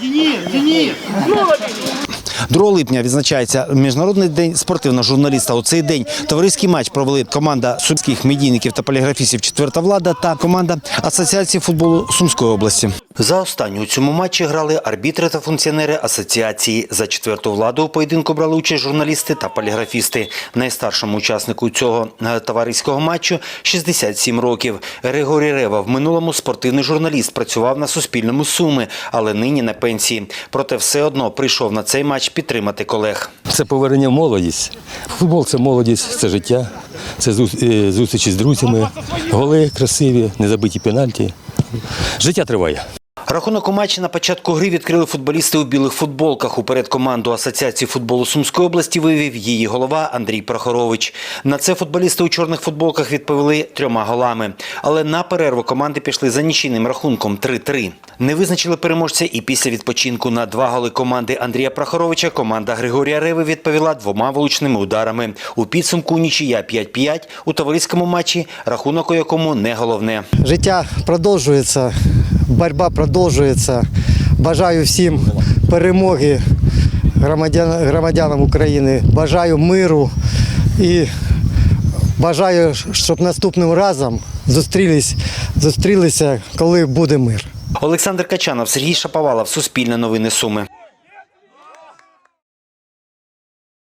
Денис, Денис! 2 липня відзначається міжнародний день спортивного журналіста. У цей день товариський матч провели команда сумських медійників та поліграфістів «Четверта влада» та команда Асоціації футболу Сумської області. За останню у цьому матчі грали арбітри та функціонери асоціації. За четверту владу у поєдинку брали участь журналісти та поліграфісти. Найстаршому учаснику цього е, товариського матчу 67 років. Григорій Рева в минулому спортивний журналіст працював на Суспільному Суми, але нині на пенсії. Проте все одно прийшов на цей матч підтримати колег. Це повернення в молодість. Футбол це молодість, це життя, це е, зустрічі з друзями, голи красиві, незабиті пенальті. Життя триває. Рахунок у матчі на початку гри відкрили футболісти у білих футболках. Уперед команду Асоціації футболу Сумської області вивів її голова Андрій Прохорович. На це футболісти у чорних футболках відповіли трьома голами. Але на перерву команди пішли за нічийним рахунком 3-3. Не визначили переможця і після відпочинку на два голи команди Андрія Прохоровича команда Григорія Реви відповіла двома влучними ударами. У підсумку нічия 5-5 у товариському матчі, рахунок у якому не головне. Життя продовжується, боротьба продовжується. Бажаю всім перемоги громадян, громадянам України. Бажаю миру і бажаю, щоб наступним разом зустрілись, зустрілися, коли буде мир. Олександр Качанов, Сергій Шаповалов, Суспільне новини Суми.